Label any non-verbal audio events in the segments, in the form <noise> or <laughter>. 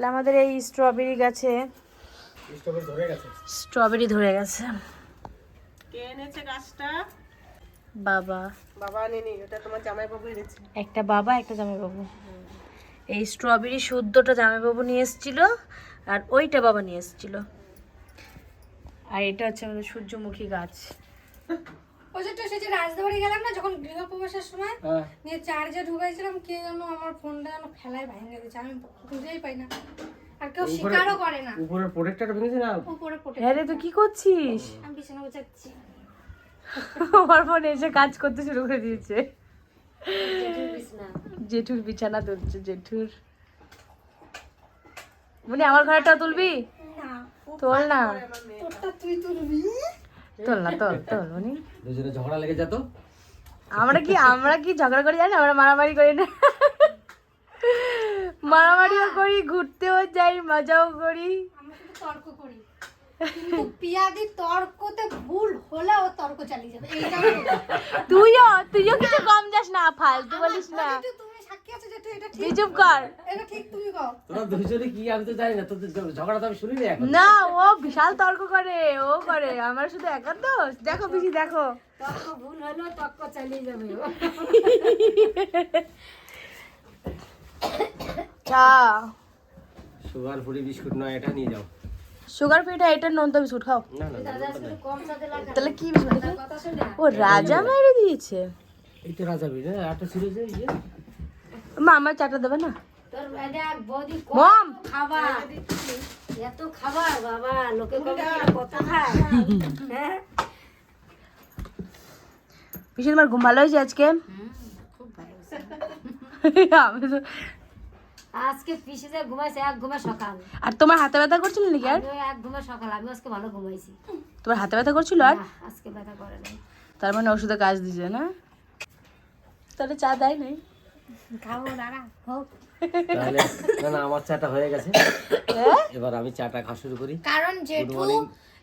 তাহলে আমাদের এই স্ট্রবেরি গাছে স্ট্রবেরি ধরে গেছে। কে এনেছে গাছটা? বাবা। বাবা তোমার জামাইবাবু এনেছে। একটা বাবা একটা জামাইবাবু। এই স্ট্রবেরি শুদ্ধটা জামাইবাবু নিয়ে এসেছিল আর ওইটা বাবা নিয়ে এসেছিল। আর এটা হচ্ছে আমাদের সূর্যমুখী গাছ। ওই যে তো সে যে গেলাম না যখন গৃহপ্রবেশের সময় হ্যাঁ। নিয়ে চার্জে ঢুকাইছিলাম কে যেন আমার ফোনটা যেন ফেলায় ভেঙে দিয়েছে আমি খুঁজেই পাই না। আর কেউ স্বীকারও করে না। উপরের প্রোটেক্টরটা ভেঙেছে না? উপরে পটে হ্যাঁ রে তুই কি করছিস? আমি বিছানা গোছাচ্ছি আমার ফোনে এসে কাজ করতে শুরু করে দিয়েছে। জেঠুর বিছানা। তুলছে জেঠুর। মানে আমার ঘরটা তুলবি? না তোল না। তোরটা তুই তুলবি? তোল না তোল তোল মানে দুজনে ঝগড়া লেগে যেত আমরা কি আমরা কি ঝগড়া করি জানি আমরা মারামারি করি না। মারামারিও করি ঘুরতেও যাই মজাও করি। আমরা শুধু তর্ক করি। কিন্তু পিয়াদি তর্কতে ভুল হলেও তর্ক চালিয়ে যাবে এইটা তুইও তুইও কিছু কম যাস না ফালতু বলিস না। সাক্ষী আছো যে তুই এটা ঠিক তুই কর? এটা ঠিক তুমি কও। তোরা দুজনে কি আমি তো জানি না তোদের ঝগড়া তো আমি শুনিনি এখন। না ও বিশাল তর্ক করে ও করে। আমার শুধু দেখো পিসি দেখো। চা। সুগার ফুরি বিস্কুট নয় এটা নিয়ে যাও। সুগার ফ্রিটা এটা নোনতা বিস্কুট খাও। না না না তাহলে কি বিস্কুট? ও রাজা মাইরে দিয়েছে। এই তো রাজা বিড়ে একটা ছিল যে ইয়ে। মা আমার চাটা দেবে না? তোর মম! খাবার? এত খাবার বাবা লোকে কত খায়? হ্যাঁ? পিসি তোমার ঘুম ভালো হয়েছে আজকে? খুব ভালো আমি তো আজকে পিসিতে ঘুমাইছে এক ঘুমে সকাল। আর তোমার হাতে ব্যথা করছিল নাকি আর? এক ঘুমে সকাল আমি আজকে ভালো ঘুমাইছি। তোমার হাতে ব্যথা করছিল আর? আজকে ব্যথা করে নাই। তার মানে ওষুধে কাজ দিছে না? তাহলে চা দেয় নাই? খাব দাঁড়া হোক। তাহলে না না আমার চাটা হয়ে গেছে। এবার আমি চাটা খাওয়া শুরু করি। কারণ জেঠু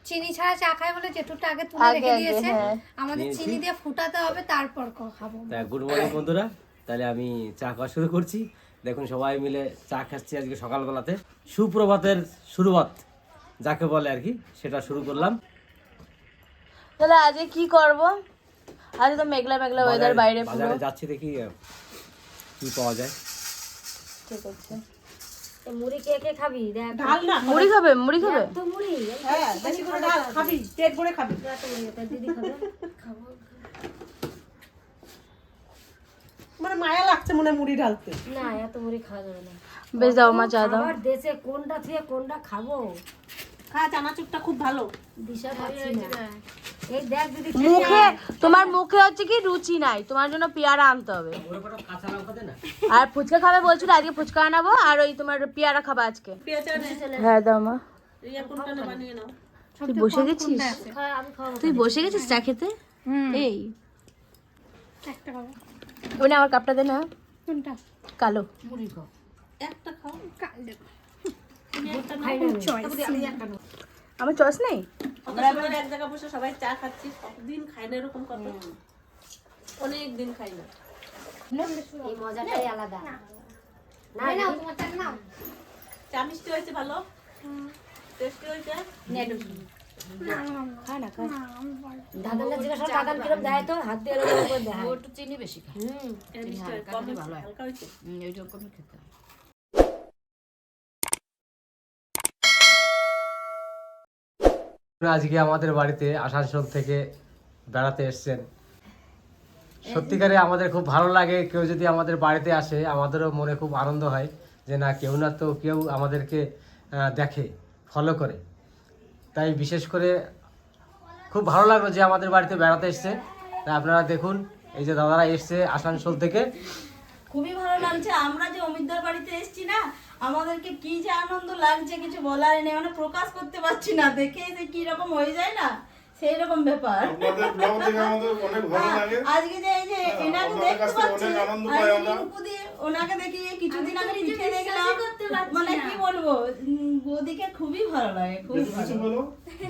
চিনি ছাড়া চা খায় বলে জেঠুটা আগে তুলে রেখে দিয়েছে। হ্যাঁ। আমাদের চিনি দিয়ে ফুটাতে হবে তারপর খাব। তা গুড মর্নিং বন্ধুরা। তাহলে আমি চা খাওয়া শুরু করছি। দেখুন সবাই মিলে চা খাচ্ছি আজকে সকালবেলাতে। সুপ্রভাতের শুরুয়াত যাকে বলে আর কি সেটা শুরু করলাম। তাহলে আজকে কি করব? আজকে তো মেঘলা মেঘলা ওয়েদার বাইরে বাজারে যাচ্ছি দেখি কি পাওয়া যায়? ঠিক আছে। মুড়ি কে কে খাবি? দেখ। না মুড়ি খাবে মুড়ি খাবে। তো মুড়ি। হ্যাঁ বেশি করে ঢাল খাবি। পেট ভরে খাবি। এত মুড়ি এটা দিদি খাবে। খাব। মানে মায়া লাগছে মনে মুড়ি ঢালতে। না এত মুড়ি খাওয়া যাবে না। বেশ দাও মা চা দাও। আবার দেশে কোনটা থেকে কোনটা খাব? খা চানাচুরটা খুব ভালো। দিশা পাচ্ছি না। মুখে তোমার মুখে হচ্ছে কি রুচি নাই। তোমার জন্য পেয়ারা আনতে হবে। আর ফুচকা খাবে বলছিল আজকে ফুচকা আনাবো আর ওই তোমার পেয়ারা খাবে আজকে। হ্যাঁ দাও মা। রিয়া কোনটা না বানিয়ে নাও। তুই বসে গেছিস? তুই বসে গেছিস চা খেতে? এই। একটা খাব। আমার কাপটা দে না। কোনটা? কালো। একটা খাও। কাল না আমার চয়েস নেই? আমরা এক জায়গায় বসে সবাই চা খাচ্ছি দিন খাই না এরকম কথা? অনেক দিন খাই না। এই মজাটাই আলাদা। না নাও তোমার চা নাও চা মিষ্টি হয়েছে ভালো? টেস্টি হয়েছে? একটু চিনি বেশি খায়। হালকা হয়েছে? এইরকমই খেতে হয়। আজকে আমাদের বাড়িতে আসানসোল থেকে বেড়াতে এসেছেন। সত্যিকারে আমাদের খুব ভালো লাগে, কেউ যদি আমাদের বাড়িতে আসে, আমাদেরও মনে খুব আনন্দ হয় যে না, কেউ না তো কেউ আমাদেরকে দেখে ফলো করে। তাই বিশেষ করে খুব ভালো লাগল যে আমাদের বাড়িতে বেড়াতে এসছে। তাই আপনারা দেখুন, এই যে দাদারা এসছে আসানসোল থেকে। খুবই ভালো লাগছে। আমরা যে অমিতদার বাড়িতে এসেছি না আমাদেরকে কি যে আনন্দ লাগছে কিছু বলার নেই মানে প্রকাশ করতে পারছি না দেখে যে কি রকম হয়ে যায় না সেই রকম ব্যাপার লাগে। আজকে যে এই যে হ্যাঁ, এনাকে দেখতে পাচ্ছি ওনাকে দেখি কিছুদিন আগে পিঠে দেখলাম। মানে কি বলব? বৌদিকে খুবই ভালো লাগে খুব বেশি কিছু বলো?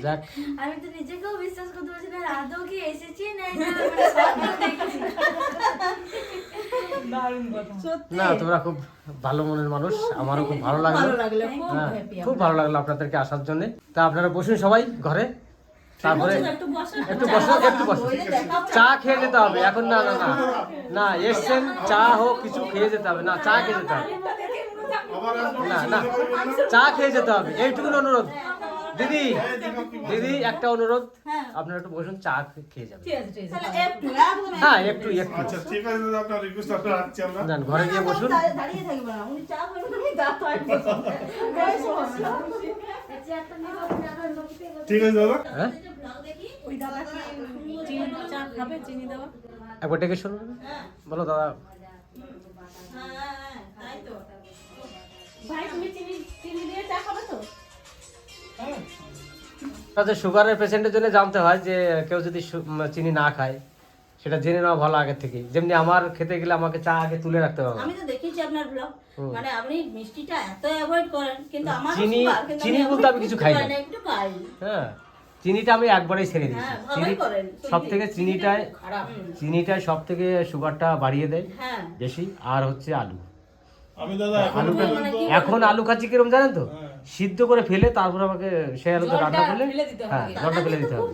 যাক। আমি তো নিজেকেও বিশ্বাস করতে পারছি না আদৌ কি এসেছি? না এটা মানে স্বপ্ন দেখছি। সত্যি না তোমরা খুব ভালো মনের মানুষ আমারও খুব ভালো লাগল। খুব হ্যাঁ খুব ভালো লাগল আপনাদেরকে আসার জন্য। তা আপনারা বসুন সবাই ঘরে। তারপরে একটু বসো। একটু বসো চা খেয়ে যেতে হবে। এখন না না না। না এসছেন চা হোক কিছু খেয়ে যেতে হবে। না চা খেয়ে যেতে হবে। না না। চা খেয়ে যেতে হবে। এইটুকুন অনুরোধ। দিদি দিদি একটা অনুরোধ। আপনারা একটু বসুন চা খেয়ে যাবেন। হ্যাঁ একটু একটু। আচ্ছা ঠিক আছে আপনার রিকোয়েস্ট আপনার রাখছি আমরা। যান ঘরে গিয়ে বসুন। দাঁড়িয়ে- দাঁড়িয়ে থাকবে না। উনি চা আমি দাঁড়াই ঠিক আছে দাদা। হ্যাঁ? ওই দাদা চিনি চা খাবে চিনি দেওয়া একবার ডেকে শুনুন। বলো দাদা। তাই তো ভাই তুমি চিনি চিনি দিয়ে চা খাবে তো? তাদের সুগারের পেশেন্টের জন্য জানতে হয় যে কেউ যদি সু- চিনি না খায় সেটা জেনে নেওয়া ভালো আগে থেকে। যেমনি আমার খেতে গেলে আমাকে চা আগে তুলে রাখতে হবে আমি তো দেখেছি আপনার ব্লগ মানে আপনি মিষ্টিটা এত অ্যাভয়েড করেন কিন্তু আমার চিনি- চিনি বলতে আমি কিছু খাই না। একটু খাই। হ্যাঁ চিনিটা আমি একবারেই ছেড়ে দিয়েছি। হ্যাঁ, চিনি সব থেকে চিনিটায় চিনিটায় সব থেকে সুগারটা বাড়িয়ে দেয় হ্যাঁ। বেশি আর হচ্ছে আলু। আমি দাদা এখন পর্যন্ত এখন আলু খাচ্ছি কিরম জানেন তো? হ্যাঁ। সিদ্ধ করে ফেলে তারপর আমাকে সে আলুতে রান্না করলে হ্যাঁ জলটা ফেলে দিতে হবে।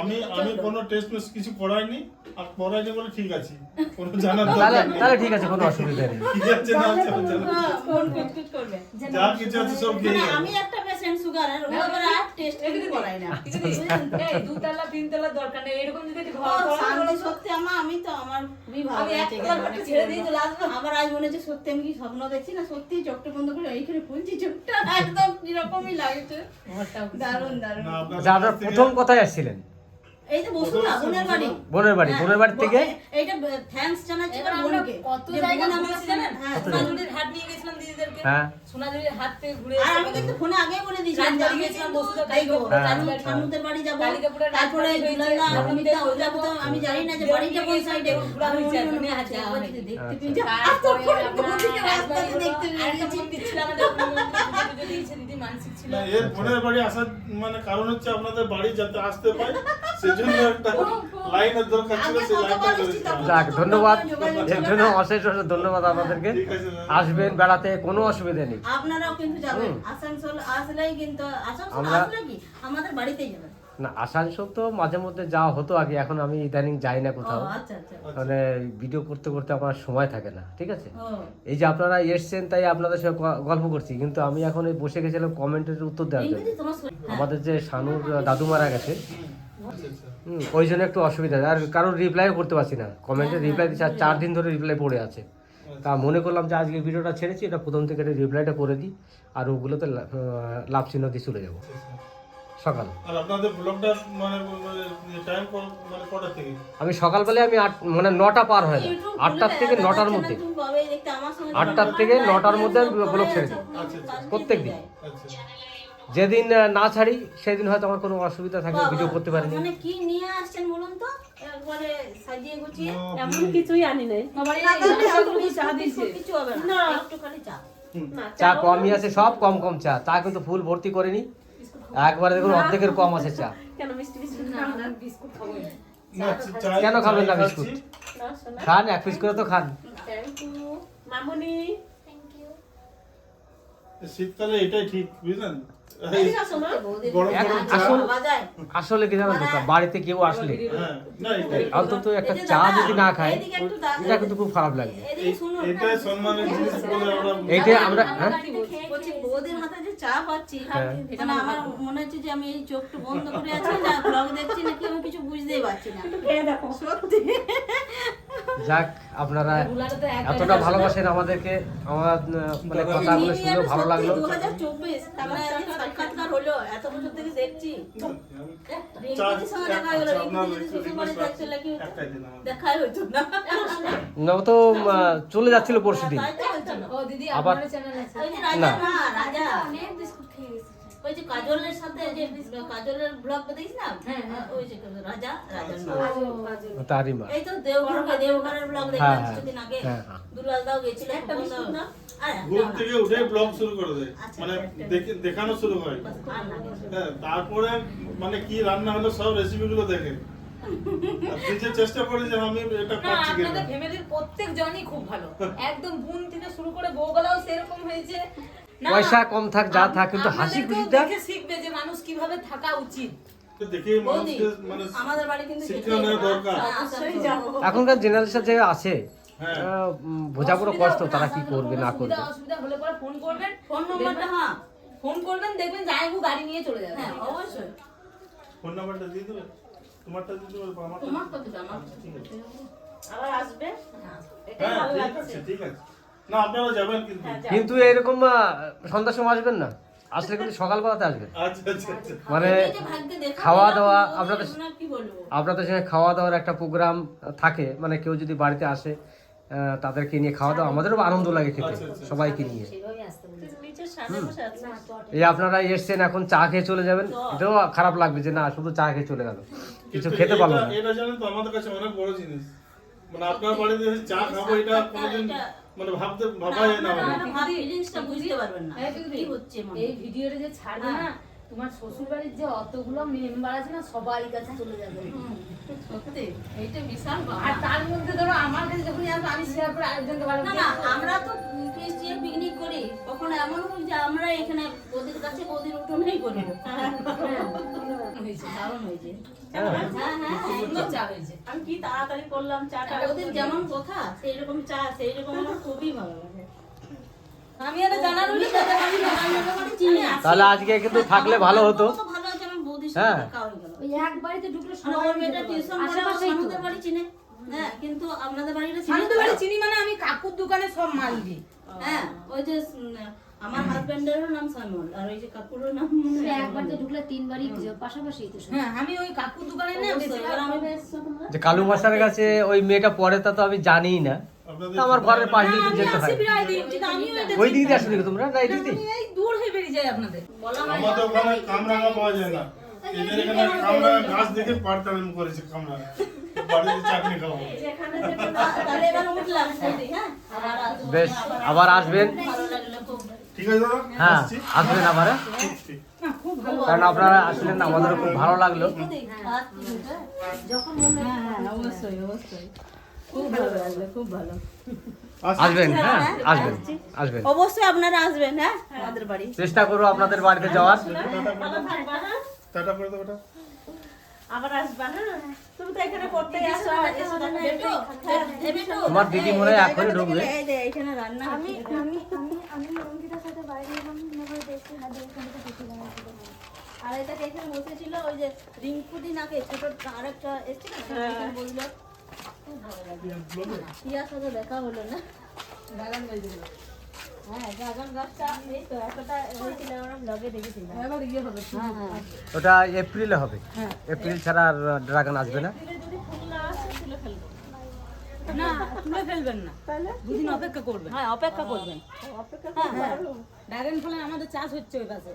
আমি আমি কোনো টেস্ট মেস কিছু করাইনি আর করাইনি বলে ঠিক আছে। কোনো জানার তাহলে দরকার নেই। তাহলে ঠিক আছে কোনো অসুবিধা নেই। ঠিক আছে না আছে না। ফোন করতে করবে। যা কিছু আছে সব মানে আমি একটা পেশেন্ট সুগারের ও আবার আর টেস্ট কিন্তু করাই না। <laughs> দুতলা তিনতলা দরকার নেই। এরকম যদি ঘর করা শান্তি সত্যি আমার আমি তো আমার খুবই ভালো আমি একবার এখানে, একটু ছেড়ে কি দিয়ে বলব। আমার আজ মনে হচ্ছে সত্যি আমি কি স্বপ্ন দেখছি না? সত্যি চোখটা বন্ধ করে এইখানে চোখটা একদম লাগছে। দারুণ দারুণ। থেকে- প্রথম কথায় আসছিলেন। এই তো বসুন না বোনের বাড়ি। বোনের বাড়ি হ্যাঁ, বোনের বাড়ি থেকে? এইটা থ্যাঙ্কস জানাচ্ছি এবার বোনকে। কত জায়গা বোন জানেন? হ্যাঁ সোনাঝুরির হাট নিয়ে গেছিলাম দিদিদেরকে। হ্যাঁ। সোনাঝুরির হাট থেকে ঘুরে আর আমি কিন্তু ফোনে আগে বলে দিয়েছি রাজবাড়ি আমি গেছিলাম, হ্যাঁ, শানু- শানুদের বাড়ি যাব। তারপরে রাজবাড়ি হয়েছে, দুলাইদা, নবমীতে তো আমি জানি না যে বাড়িটা কোন সাইডে আমি মনে আছে দেখতে আচ্ছা। রাস্তাতে দেখতে পেয়েছি। দিদি মানসিক ছিল। এর বোনের বাড়ি আসার মানে কারণ হচ্ছে আপনাদের বাড়ি যাতে আসতে পারে সেজন্য একটা লাইনের দরকার ছিল সেই লাইনটা কতবার করেছি এসেছি তখন যাক ধন্যবাদ। এর জন্য অশেষ অশেষ ধন্যবাদ আপনাদেরকে। আসবেন বেড়াতে কোনো অসুবিধা নেই। আপনারাও কিন্তু যাবেন। আসানসোল আসলেই কিন্তু আসানসোল আমরা- আসলে কি? আমাদের বাড়িতেই যাবেন। না আসানসোল তো মাঝে মধ্যে যাওয়া হতো আগে এখন আমি ইদানিং যাই না কোথাও। আচ্ছা আচ্ছা। মানে ভিডিও করতে করতে আমার সময় থাকে না ঠিক আছে? এই যে আপনারা এসছেন তাই আপনাদের সঙ্গে গল্প করছি কিন্তু আমি এখন এই বসে গেছিলাম কমেন্টের উত্তর দেওয়ার জন্য। হ্যাঁ। আমাদের যে শানুর দাদু মারা গেছে ওই জন্য একটু অসুবিধা আর কারোর রিপ্লাইও করতে পারছি না। কমেন্টে রিপ্লাই দিচ্ছে আর চার দিন ধরে রিপ্লাই পড়ে আছে। তা মনে করলাম যে আজকে ভিডিওটা ছেড়েছি এটা প্রথম থেকে রিপ্লাইটা করে দিই আর ওগুলোতে লাভ চিহ্ন দিয়ে চলে যাব। সকাল। আর আপনাদের ব্লগটা মানে টাইম মানে কটা থেকে? আমি সকালবেলায় আমি আট মানে নটা পার হয় না। আটটার থেকে নটার মধ্যে। আটটার থেকে নটার মধ্যে আমি ব্লগ ছেড়ে দিই। আচ্ছা আচ্ছা প্রত্যেক দিন। আচ্ছা। যেদিন না ছাড়ি সেদিন হয়তো আমার কোনো অসুবিধা থাকে ভিডিও করতে পারিনি। মানে কি নিয়ে আসছেন বলুন তো? একবারে সাজিয়ে গুছিয়ে। এমন কিছুই আনি নাই। না, কিছু হবে না। একটু খালি চা। চা কমই আছে সব কম কম চা। চা কিন্তু ফুল ভর্তি করিনি। একবারে দেখুন অর্ধেকের কম আছে চা। কেন মিষ্টি বিস্কুট না, না, বিস্কুট না। না, কেন খাবেন না বিস্কুট? না শোনা। খান এক পিস করে তো খান। মামুনি। শীতকালে এটাই ঠিক বুঝলেন? আসলে কি জানো দোকান বাড়িতে কেউ আসলে হ্যাঁ অন্তত একটা চা যদি না খায় এটা কিন্তু খুব খারাপ লাগবে এদিকে এটাই সম্মানের জিনিস বলে আমরা এইটা আমরা চা পাচ্ছি হ্যাঁ। মানে আমার মনে হচ্ছে যে আমি এই চোখটা বন্ধ করে আছি না ব্লগ দেখছি নাকি আমি কিছু বুঝতেই পারছি না। খেয়ে দেখো সত্যি। যাক আপনারা এতটা ভালোবাসেন আমাদেরকে আমার মানে কথাগুলো শুনে ভালো লাগল। সাক্ষাৎকার হলো এত বছর থেকে দেখছি। না। তো চলে যাচ্ছিল পরশু দিন তাই না আবার- না। না রাজা অনেক বিস্কুট খেয়ে গেছে। ওই যে কাজলের সাথে যে কাজলের ব্লগ দেখিস না ওই যে রাজা রাজার নাম তারই মা এই তো দেওঘর দেওঘরের ব্লগ হ্যাঁ, দেখলাম হ্যাঁ। কিছুদিন আগে। হ্যাঁ, হ্যাঁ। দুলাল দাও গেছিল একটা বিস্কুট না? গ্রুপ থেকে উঠে ব্লগ শুরু করে দেয়। আচ্ছা, মানে দেখানো শুরু হয়। হ্যাঁ তারপরে মানে কি রান্না হলো সব রেসিপি গুলো দেখে নিজে চেষ্টা করে যে আমি এটা পাচ্ছি কিনা আপনাদের ফ্যামিলির প্রত্যেক জনই খুব ভালো। একদম বোন থেকে শুরু করে বউগুলাও সেরকম হয়েছে। পয়সা কম থাক যা থাক কিন্তু হাসি খুশিটা দেখে শিখবে যে মানুষ কীভাবে থাকা উচিত। মানে দরকার। অবশ্যই যাব। এখনকার জেনারেশন যে আছে হ্যাঁ। আহ, উম, বোঝা পুরো কষ্ট তারা কি করবে না করবে? অসুবিধা হলে পরে ফোন করবেন। ফোন নম্বরটা হ্যাঁ ফোন করবেন দেখবেন জায়গু গাড়ি নিয়ে চলে যাবে। হ্যাঁ অবশ্যই। ফোন নাম্বারটা দিয়ে দেবে? তোমারটা দিয়ে আমারটা আমার আবার আসবে? এটা হ্যাঁ ভালো লাগছে। ঠিক আছে। না আপনারা যাবেন কিন্তু। কিন্তু এরকম সন্ধ্যার সময় আসবেন না। আসলে কিন্তু সকালবেলাতে আসবেন। আচ্ছা আচ্ছা আচ্ছা। মানে খাওয়া দাওয়া আপনাদের আপনার কি বলব? আপনাদের সঙ্গে খাওয়া দাওয়ার একটা প্রোগ্রাম থাকে মানে কেউ যদি বাড়িতে আসে তাদেরকে নিয়ে খাওয়া দাওয়া আমাদেরও আনন্দ লাগে খেতে। সবাইকে নিয়ে। এই আপনারা এসছেন এখন চা খেয়ে চলে যাবেন। এটাও খারাপ লাগবে যে না শুধু চা খেয়ে চলে গেল। <laughs> কিছু খেতে পারল না। এটা জানেন তো আমাদের কাছে অনেক বড় জিনিস। মানে আপনার বাড়িতে চা খাব এটা কোনোদিন মানে ভাবতে ভাবা যায় না। আপনারা ফিলিংসটা বুঝতে পারবেন না। হ্যাঁ, কি হচ্ছে মনে এই ভিডিওটা যে ছাড়বে না তোমার শ্বশুর বাড়ির যে অতগুলো মেম্বার আছে না সবারই কাছে চলে যাবে। সত্যি। এইটা বিশাল আর তার মধ্যে ধরো আমার কাছে যখন আসবে আমি শেয়ার করে আরেকজনকে ভালো না আমরা তো পিকনিক করি। কখনো এমন হয় যে আমরা এখানে বৌদির কাছে বৌদির উঠোনেই করি হয়েছে দারুণ হয়েছে হ্যাঁ। হ্যাঁ হ্যাঁ। সুন্দর চা হয়েছে। আমি কি তাড়াতাড়ি করলাম চাটা ওদের যেমন কথা সেই রকম চা সেই রকম আমার খুবই ভালো লাগে। আমি এটা জানার আমি দাদা আমি রান্নাটা করে চিনি। না। তাহলে আজকে কিন্তু থাকলে ভালো হতো। হ্যাঁ। ওই এক বাড়িতে ঢুকলে মেয়েটা টিউশন পড়ে আমাদের বাড়ি চিনে। হ্যাঁ কিন্তু আপনাদের বাড়িটা চিনে মানে আমি কাকুর দোকানে সব মাল দিই। হ্যাঁ ওই যে আমার হাজবেন্ডেরও নাম সাইমন আর ওই যে কাকুরের নাম তুমি এক বাড়িতে ঢুকলে তিন বাড়ি পাশাপাশি তো হ্যাঁ আমি ওই কাকুর দোকানে না বেশি এবার আমি যে কালু মাস্টারের কাছে ওই মেয়েটা পড়ে তা তো আমি জানিই না। আমার ঘরের পাশ দিয়ে যেতে হয়। ওই দিক দিয়ে আসলে তোমরা না এই দিক দিয়ে? আমি এই দূর হয়ে বেরিয়ে যাই আপনাদের। বলা হয় আমাদের ওখানে কামরাঙা পাওয়া যায় না। এদের এখানে কামরাঙা গাছ দেখে করেছে কামরাঙা। হ্যাঁ? আসব। বেশ আবার আসবেন ভালো লাগল খুব ঠিক আছে দাদা হ্যাঁ আসবেন আবার হ্যাঁ? কারণ আপনারা আসলেন আমাদেরও খুব ভালো লাগল বৌদি, আসছি, হ্যাঁ? যখন মনে হয় অবশ্যই অবশ্যই খুব ভালো লাগল আসবেন হ্যাঁ আসবেন আসবেন অবশ্যই আপনারা আসবেন হ্যাঁ আমাদের বাড়ি চেষ্টা করব আপনাদের বাড়িতে যাওয়ার ভালো হ্যাঁ টাটা করে দেবো আবার আসবা হ্যাঁ তুমি তো এখানে পড়তে আসো হ্যাঁ, তোমার দিদি মনে হয় এখনই ঢুকবে এই যে এখানে রান্না আমি আমি আর এটাকে এখানে বসেছিল ওই যে রিঙ্কুদি নাকে ছোট আরেকটা এসেছিল না বলল। খুব ভালো সাথে দেখা হলো না। হ্যাঁ ড্রাগন গাছটা এতটা হয়েছিল দেখেছিলাম। ইয়ে হবে হ্যাঁ হ্যাঁ। ওটা এপ্রিলে হবে। এপ্রিল ছাড়া আর ড্রাগন আসবে না যদি ফুল না আসে তুলে ফেলব না তুলে ফেলবেন না। দুদিন অপেক্ষা করবেন। হ্যাঁ অপেক্ষা করবেন। হ্যাঁ ড্রাগন ফলে আমাদের চাষ হচ্ছে ওই পাশে।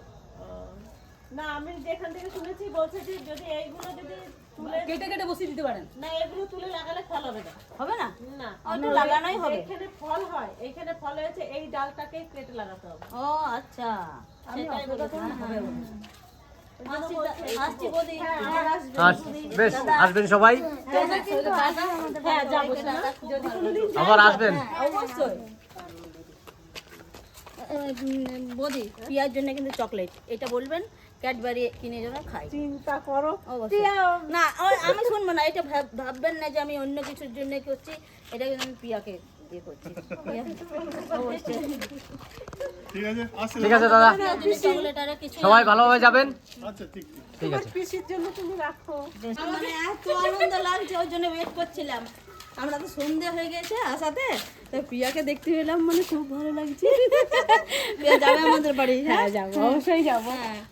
না আমি যেখান থেকে শুনেছি বলছে যে যদি এইগুলো যদি তুলে কেটে কেটে বসিয়ে দিতে পারেন। না এগুলো তুলে লাগালে ফল হবে না। হবে না? না। ওটা লাগানোই হবে। এখানে ফল হয় এইখানে ফল হয়েছে এই ডালটাকে কেটে লাগাতে হবে। ও আচ্ছা। সেটাই বলেছে। হ্যাঁ, বেশ আসবেন সবাই? হ্যাঁ আবার আসবেন? অবশ্যই বৌদি পিয়ার জন্য কিন্তু চকলেট এটা বলবেন ক্যাডবেরি কিনে যেন খাই চিন্তা করো না আমি শুনব না এটা ভাববেন না যে আমি অন্য কিছুর জন্য করছি এটা কিন্তু আমি পিয়াকে দিয়ে করছি। ঠিক আছে আসছি ঠিক আছে দাদা। কিছু সবাই ভালোভাবে যাবেন? আচ্ছা ঠিক আছে। পিসির জন্য তুমি রাখো। মানে এত আনন্দ লাগছে ওই জন্য ওয়েট করছিলাম। আমরা তো সন্ধে হয়ে গেছে আসাতে তো পিয়াকে দেখতে পেলাম মানে খুব ভালো লাগছে। পিয়া যাবে আমাদের বাড়ি হ্যাঁ? যাব অবশ্যই যাব।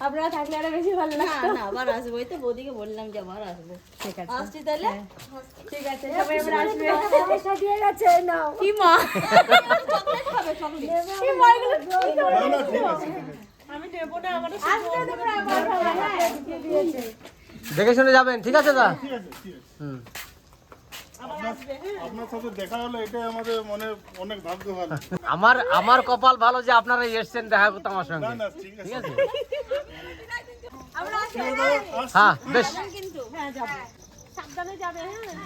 আপনারা থাকলে আরও বেশি ভালো লাগতো। না না আবার আসব। এই তো বৌদিকে বললাম যে আবার আসব। ঠিক আছে। আসছি তাহলে? ঠিক আছে সবাই এবার আসবে। দিয়ে গেছে নাও। কি মা? চকলেট খাবে চকলেট। না ঠিক আছে ঠিক আমি নেব না আমার দেখে শুনে যাবেন ঠিক আছে দা? ঠিক আছে ঠিক আছে। হুম। আপনার সাথে দেখা হলো এটাই আমাদের মনে অনেক ভাগ্য ভালো। আমার আমার কপাল ভালো যে আপনারা এসছেন দেখা করতে আমার সঙ্গে। ঠিক আছে। আসছি। হ্যাঁ। বেশ। কিন্তু। হ্যাঁ যাব সাবধানে যাবে হ্যাঁ।